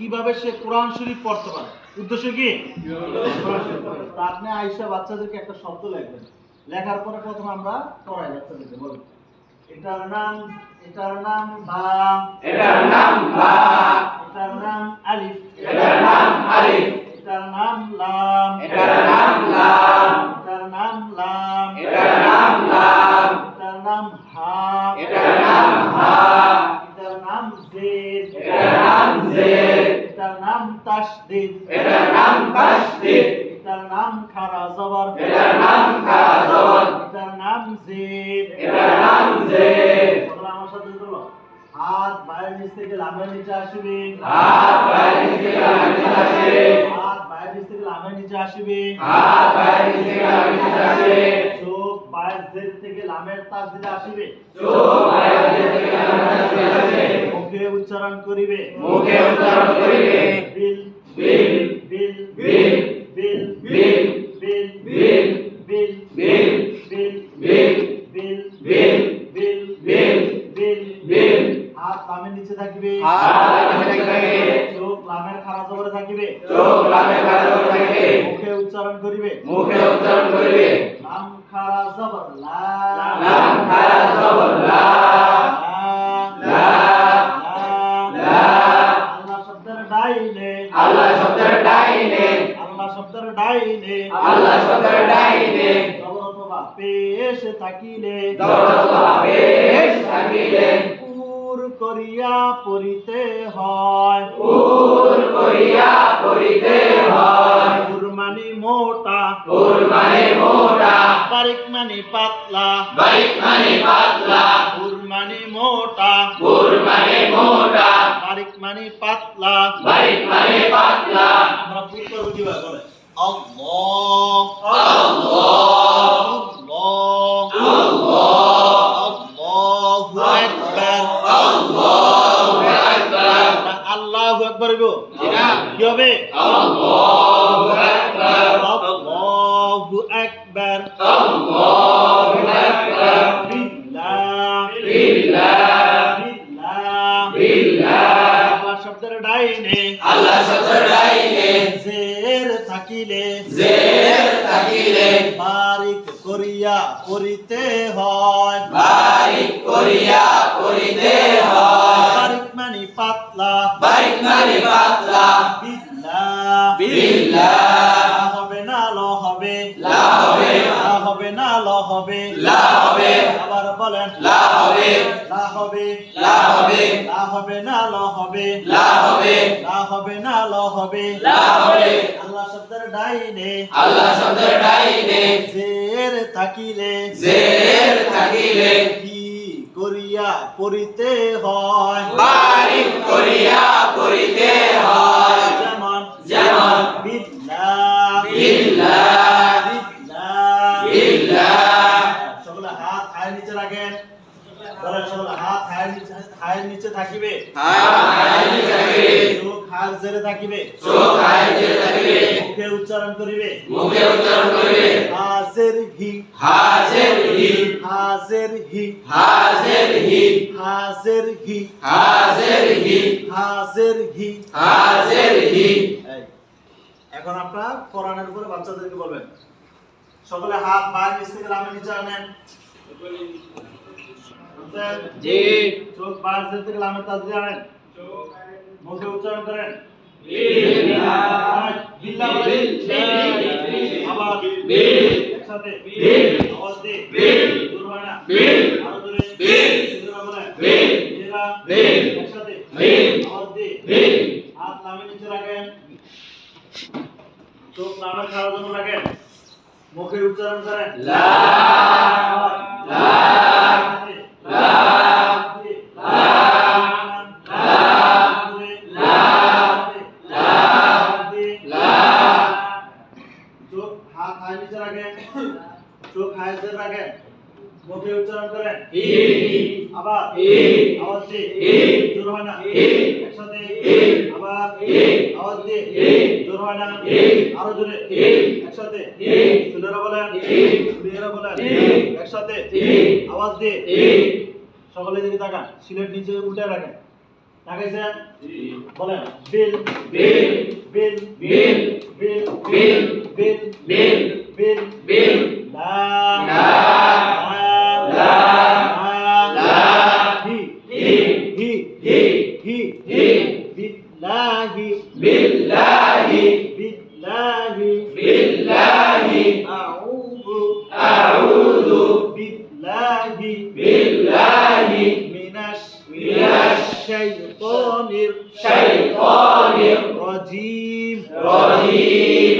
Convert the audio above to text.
কীভাবে সে কোরআন শরীফ পড়তে পারে উদ্দেশ্য কি আপনি আইসা বাচ্চাদেরকে একটা শব্দ লিখবেন লেখার পরে প্রথম আমরা পড়াই বাচ্চাদেরকে বলুন এটার নাম এটার নাম বা এটার নাম বা এটার নাম আলিফ এটার নাম আলিফ এটার নাম লাম এটার নাম লাম এটার নাম লাম এটার নাম লাম এটার নাম হা এটার নাম হা এটার নাম জেদ এটার নাম নাম তাসদিদ। এটার নাম তাসদিদ। এটার নাম খারা জবর এটার নাম খারা জবর এটার নাম জেদ। এটার নাম জেদ। তোমরা আমার সাথে বলো হাত বাইরের নিচ থেকে লামের নিচে আসবে। হাত বাইরে থেকে লাগাতে আসে হাত বাইরের নিচ থেকে লামের নিচে আসবে। হাত বাইরে থেকে লাগাতে আসে চোখ বাইরের জেদ থেকে লামের তাস দিতে আসবে। চোখ বাইরে থেকে লাগাতে আসে মুখে উচ্চারণ করিবে। মুখে উচ্চারণ করিবে। বিল বিল বিল বিল বিল বিল বিল বিল বিল বিল বিল বিল বিল বিল বিল বিল বিল হাত লামের নিচে থাকিবে। হাত বাইরে থেকে চোখ লামের খারাপ জবরে থাকিবে। চোখ লামে কালো থাকে মুখে উচ্চারণ করিবে। মুখে উচ্চারণ করিবে। লাম খারা জবর লা লাম খারা জবর লা ডাইনে আল্লাহ সদর ডাইনে পেশ থাকিলে পেশ থাকিলে পুর করিয়া পরিতে হয়। পুর করিয়া পরিতে হয়। মানে মোটা। মানে মোটা। বারিক মানে পাতলা। বারিক মানে পাতলা। পুর মানে মোটা। পুর মানে মোটা। বারিক মানে পাতলা। বারিক মানে পাতলা। আমরা পুত্র বুঝিবা বলে الله الله الله الله الله أكبر الله أكبر الله أكبر গো কি হবে আল্লাহ থাকিলে জের থাকিলে বারিক করিয়া করিতে হয়। বারিক করিয়া করিতে হয়। বারিক মানে পাতলা বাইক মানে পাতলা বিল্লাহ বিল্লাহ হবে না ল হবে। লা হবে না। হবে না ল হবে। লা হবে। আবার বলেন লা হবে। লা হবে। লা হবে। লা হবে না ল হবে। লা হবে। লা হবে না ল হবে। লা হবে। আল্লাহ শব্দের ডাইনে আল্লাহ শব্দের ডাইনে জের থাকিলে জের থাকিলে কি করিয়া পড়িতে হয়? বারিক করিয়া করিতে হয়। যেমন যেমন বিল্লাহ। থাকিবে। চোখ হাত জেরে থাকিবে। চোখ যে থাকিবে। মুখে উচ্চারণ করিবে। মুখে উচ্চারণ করিবে। হাজের হি হাজের হি হাজের হি হাজের হি হাজের হি হাজের হি হাজের হি হাজের হি এখন আপনারা কোরআনের উপরে বাচ্চাদেরকে বলবেন। সকলে হাত বাইরে নিচ থেকে নিচে আনেন। হুসেন জি চোখ বার যেতে গেলে আমি তাজ জানেন মুখে উচ্চারণ করেন একসাথে আওয়াজ দিয়ে দুর্বানা আরো দূরে একসাথে আওয়াজ দিয়ে হাত নামে নিচে রাখেন চোখ নামে খাওয়ার জন্য রাখেন মুখে উচ্চারণ করেন লা চোখ হাত হাই নিচে রাখেন চোখ হাই নিচে রাখেন মুখে উচ্চারণ করেন। আবার আওয়াজ দিয়ে। জোর হয় না। একসাথে। আবার আওয়াজ দিয়ে। জোর হয় না। আরও জোরে। একসাথে। ছেলেরা বলেন। মেয়েরা বলেন। একসাথে। আওয়াজ দিয়ে। সকলে দিকে তাকান। সিলেট নিচে উল্টে রাখেন। তাকাইছেন জি বলেন বিল বিল বিল বিল বিল বিল বিল বিল বিল লা الشيطان الرجيم رجيم